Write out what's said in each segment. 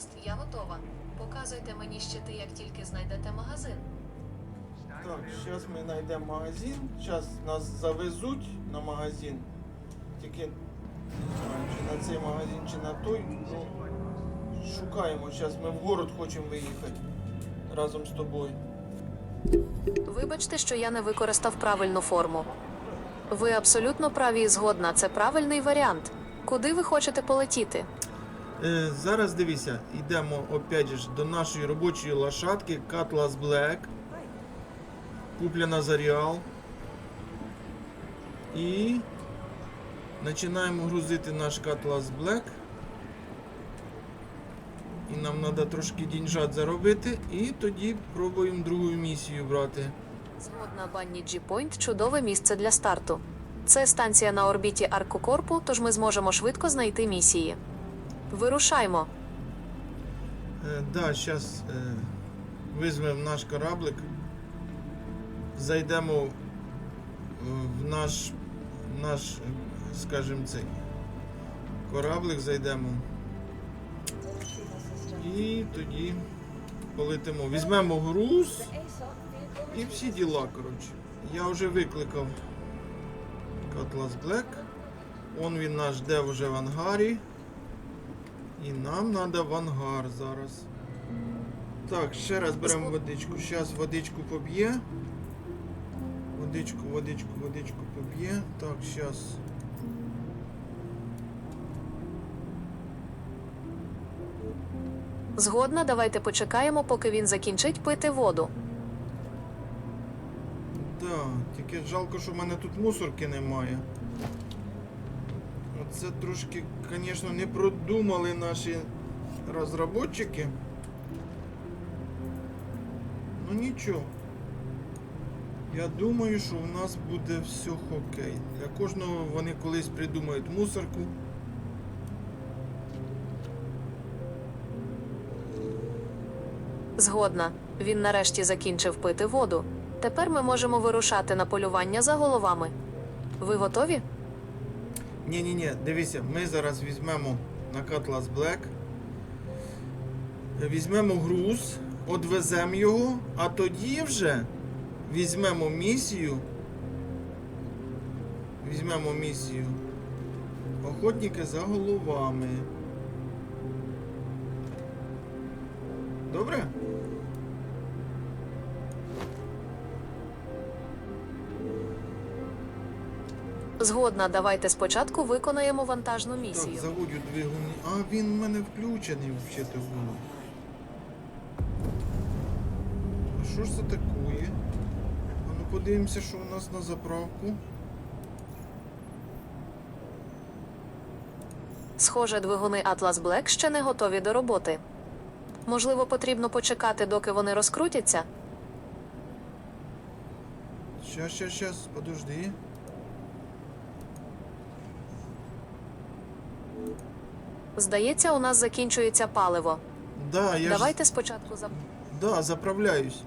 Гаразд, я готова. Показуйте мені щити, як тільки знайдете магазин. Так, зараз ми знайдемо магазин. Зараз нас завезуть на магазин. Тільки чи на цей магазин, чи на той. Ну, шукаємо. Зараз ми в город хочемо виїхати разом з тобою. Вибачте, що я не використав правильну форму. Ви абсолютно праві і згодна. Це правильний варіант. Куди ви хочете полетіти? Е, зараз дивися, йдемо опять же до нашої робочої лошадки Cutlass Black. Куплена за Реал. І починаємо грузити наш Cutlass Black. І нам треба трошки дінжат заробити. І тоді пробуємо другу місію брати. Згодна Банні Пойнт чудове місце для старту. Це станція на орбіті Аркукорпу, тож ми зможемо швидко знайти місії. Вирушаймо. Е, да, зараз е, візьмемо наш кораблик, зайдемо е, в наш, наш, е, скажімо, цей кораблик зайдемо. І тоді полетимо. Візьмемо груз і всі діла, коротше. Я вже викликав Cutlass Black. Он він наш жде вже в ангарі. І нам треба в ангар зараз. Так, ще раз беремо водичку. Зараз водичку поб'є. Водичку, водичку, водичку поб'є. Так, зараз. Згодна, давайте почекаємо, поки він закінчить пити воду. Да, тільки жалко, що в мене тут мусорки немає. Оце трошки, звісно, не продумали наші розробники. Ну нічого. Я думаю, що в нас буде все окей. Для кожного вони колись придумають мусорку. Згодна. Він нарешті закінчив пити воду. Тепер ми можемо вирушати на полювання за головами. Ви готові? Ні, ні, ні, дивися, ми зараз візьмемо на Cutlass Black. Візьмемо груз, одвеземо його, а тоді вже візьмемо місію. Візьмемо місію. Охотники за головами. Добре? Згодна, давайте спочатку виконаємо вантажну Так, місію. заводю двигуни. А він в мене включений взагалі був. А що ж це таке? А ну подивимося, що у нас на заправку. Схоже, двигуни Atlas Black ще не готові до роботи. Можливо, потрібно почекати, доки вони розкрутяться. Щас, щас, щас, подожди. Здається, у нас закінчується паливо. Да, я Давайте спочатку за ж... Да, заправляюсь.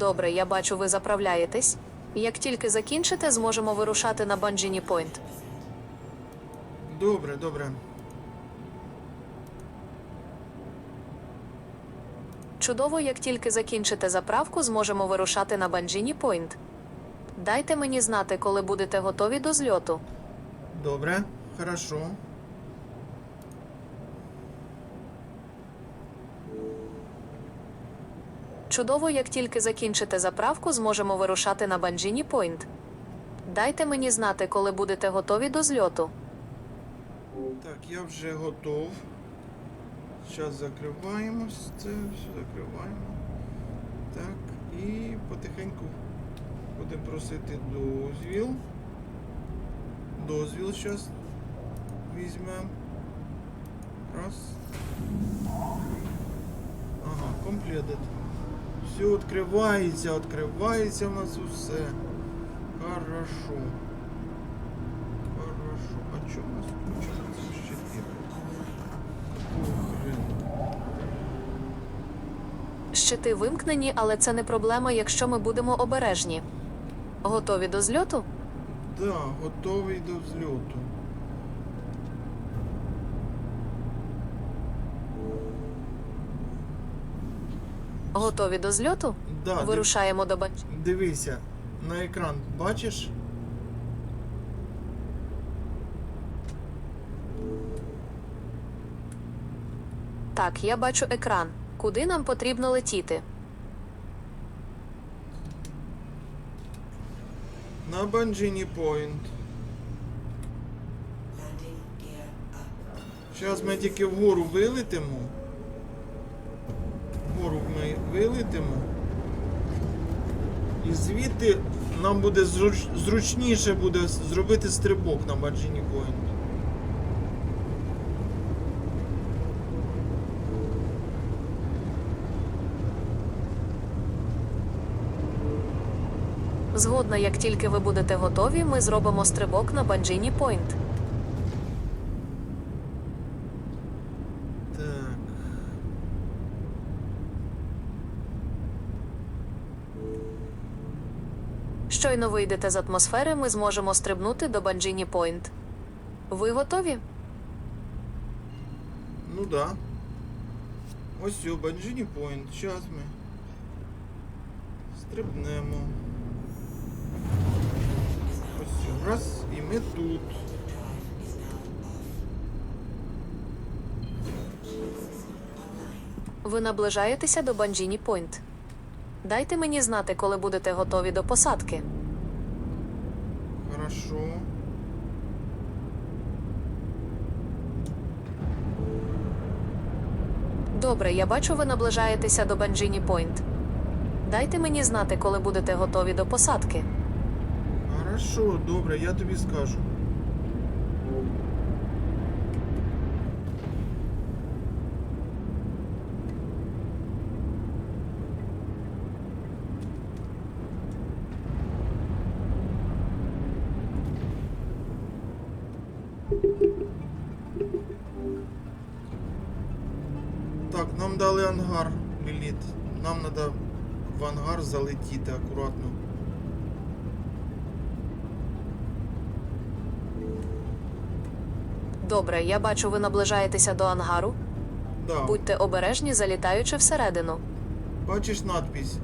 добре. Я бачу, ви заправляєтесь. Як тільки закінчите, зможемо вирушати на Банджіні Пойнт. Добре, добре. Чудово, як тільки закінчите заправку, зможемо вирушати на Банджіні Пойнт. Дайте мені знати, коли будете готові до зльоту. Добре, хорошо. Чудово, як тільки закінчите заправку, зможемо вирушати на Банджіні Пойнт. Дайте мені знати, коли будете готові до зльоту. Так, я вже готов. Зараз закриваємо це, все закриваємо. Так, і потихеньку будемо просити дозвіл. Дозвіл зараз візьмемо. Раз. Ага, completed. Все відкривається, відкривається у нас усе. Хорошо. Хорошо. А что у нас Щити вимкнені, але це не проблема, якщо ми будемо обережні. Готові до зльоту? Да, готовий до взльоту. Готові до зльоту? Да, див- Вирушаємо до банджі. дивися, на екран бачиш? Так, я бачу екран. Куди нам потрібно летіти? На Банджині Пойнт. Зараз ми тільки вгору вилетимо. Вгору ми вилетимо. І звідти нам буде зруч- зручніше буде зробити стрибок на Банджині Пойнт. Згодна, як тільки ви будете готові, ми зробимо стрибок на Банджіні Пойнт. Щойно вийдете з атмосфери, ми зможемо стрибнути до Банджіні Пойнт. Ви готові? Ну да. Ось все, Банджині Пойнт. Зараз ми стрибнемо. Раз, і ми тут. Ви наближаєтеся до Банджіні Пойнт. Дайте мені знати, коли будете готові до посадки. Хорошо. Добре, я бачу, ви наближаєтеся до Банджіні Пойнт. Дайте мені знати, коли будете готові до посадки. Хорошо, добре, я тобі скажу. Так, нам дали ангар біліт. Нам треба в ангар залетіти акуратно. Добре, я бачу, ви наближаєтеся до ангару. Да. Будьте обережні, залітаючи всередину. Бачиш надпись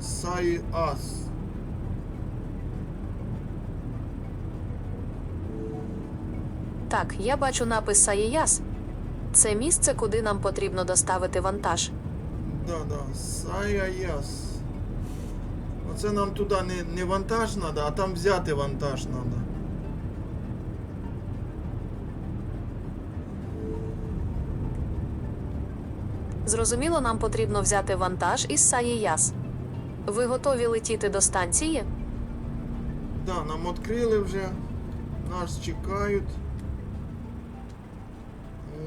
Сай Ас. Так, я бачу напис Саєяс. Це місце, куди нам потрібно доставити вантаж. Да, да, Саяяс. Оце нам туди не, не вантаж треба, а там взяти вантаж треба. Зрозуміло, нам потрібно взяти вантаж із Саєяс. Ви готові летіти до станції? Да, нам відкрили вже. Нас чекають.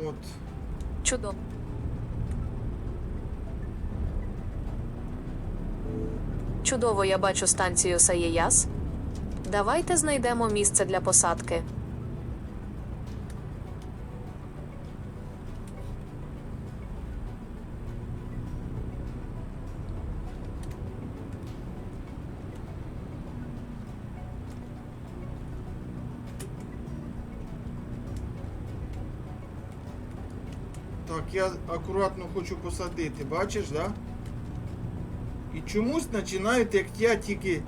От. Чудово. Чудово, я бачу станцію Саєяс. Давайте знайдемо місце для посадки. Так, я акуратно хочу посадити, бачиш, да? І чомусь починають, як я тільки.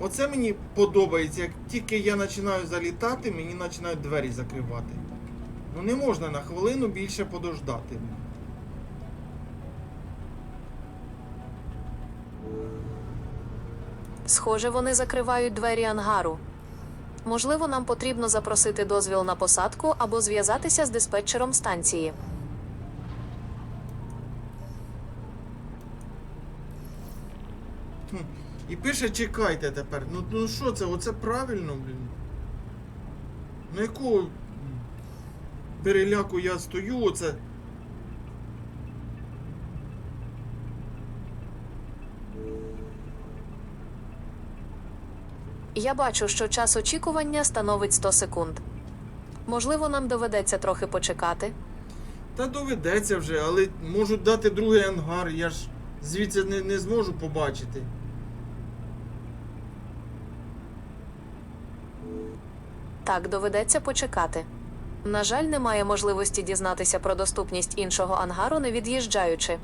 Оце мені подобається, як тільки я починаю залітати, мені починають двері закривати. Ну не можна на хвилину більше подождати. Схоже, вони закривають двері ангару. Можливо, нам потрібно запросити дозвіл на посадку або зв'язатися з диспетчером станції. І пише чекайте тепер. Ну, ну що це? Оце правильно, блін. На якого переляку я стою, оце. Я бачу, що час очікування становить 100 секунд. Можливо, нам доведеться трохи почекати. Та доведеться вже, але можуть дати другий ангар, я ж звідси не, не зможу побачити. Так, доведеться почекати. На жаль, немає можливості дізнатися про доступність іншого ангару, не від'їжджаючи.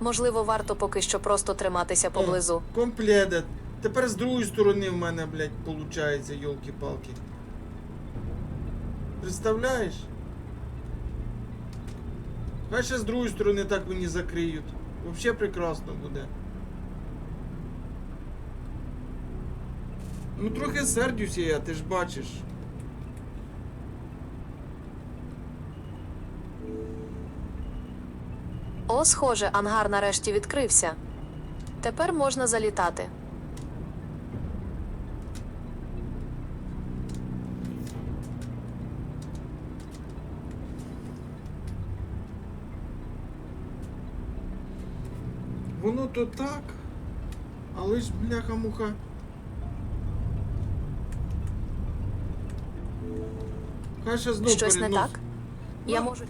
Можливо, варто поки що просто триматися поблизу. Компледет. Тепер з другої сторони в мене, блядь, получається, йолки-палки. Представляєш? Хай ще з другої сторони так мені закриють. Вообще прекрасно буде. Ну трохи сердюся я, ти ж бачиш. О, схоже, ангар нарешті відкрився. Тепер можна залітати. Воно то так. Але ж бляха-муха. Хай ще знов Щось не перенос- так? Я Ну, можу.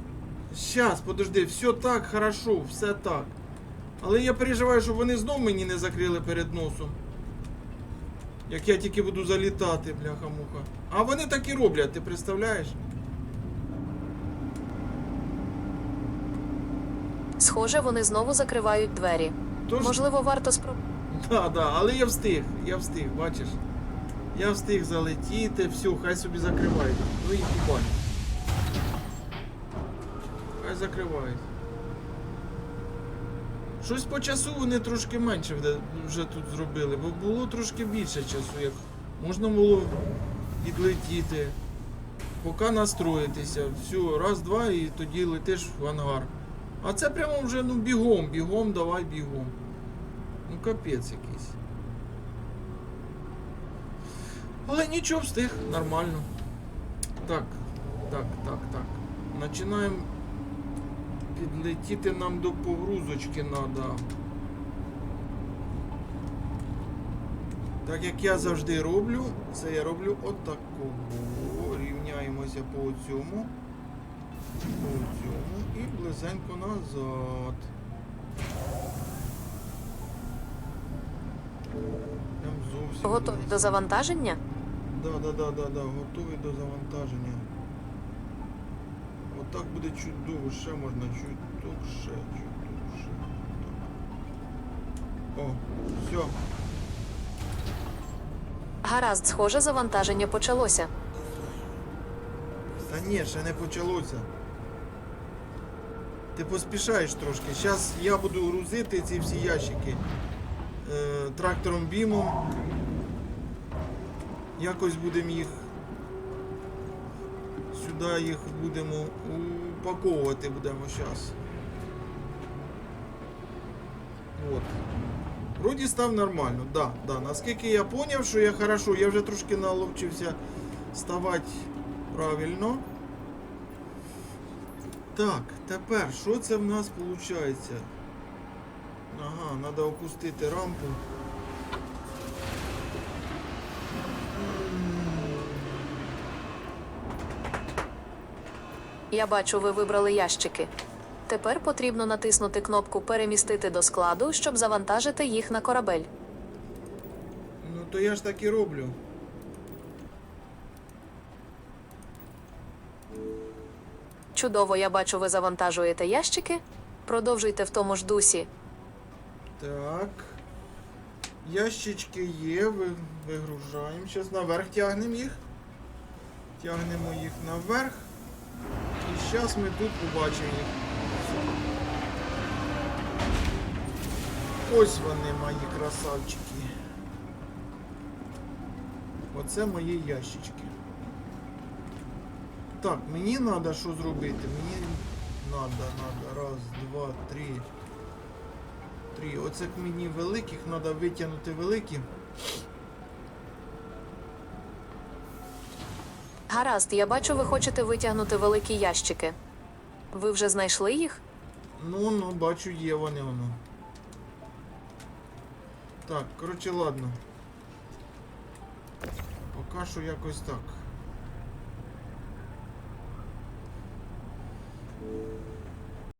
Щас, подожди, все так, хорошо, все так. Але я переживаю, щоб вони знов мені не закрили перед носом. Як я тільки буду залітати, бляха-муха. А вони так і роблять, ти представляєш? Схоже, вони знову закривають двері. Тож, Можливо, варто спробувати. да, да, але я встиг, я встиг, бачиш. Я встиг залетіти, все, хай собі закривають. Ну і кубань. Хай закривають. Щось по часу вони трошки менше вже- вже тут зробили, бо було трошки більше часу, як можна було відлетіти, поки настроїтися. Все, раз, два і тоді летиш в ангар. А це прямо вже ну бігом, бігом, давай бігом. Ну капець якийсь. Але нічого встиг, нормально. Так, так, так, так. Починаємо підлетіти нам до погрузочки треба. Так як я завжди роблю, це я роблю отакого. Рівняємося по цьому. По цьому і близенько назад. Прям зовсім. Готові до завантаження? Да, да, да, да, да, готові до завантаження. Отак буде чудово, ще можна чуток, ще, чуток, ще. Так. О, все. Гаразд, схоже, завантаження почалося. Та ні, ще не почалося. Ти поспішаєш трошки. Зараз я буду грузити ці всі ящики е, трактором бімом. Якось будемо їх. Сюди їх будемо упаковувати будемо зараз. От. Вроді став нормально, да, да. Наскільки я зрозумів, що я хорошо, я вже трошки наловчився ставати правильно. Так, тепер що це в нас виходить? Ага, треба опустити рампу. Я бачу, ви вибрали ящики. Тепер потрібно натиснути кнопку Перемістити до складу, щоб завантажити їх на корабель. Ну то я ж так і роблю. Чудово, я бачу, ви завантажуєте ящики. Продовжуйте в тому ж дусі. Так. Ящички є, ви, вигружаємо. Зараз наверх тягнемо їх. Тягнемо їх наверх. І зараз ми тут побачимо їх. Ось вони, мої красавчики. Оце мої ящички. Так, мені треба що зробити? Мені треба, треба. Раз, два, три. Три. Оце мені великих треба витягнути великі. Гаразд, я бачу, ви хочете витягнути великі ящики. Ви вже знайшли їх? Ну, ну, бачу, є вони воно. Так, коротше, ладно. Поки що якось так.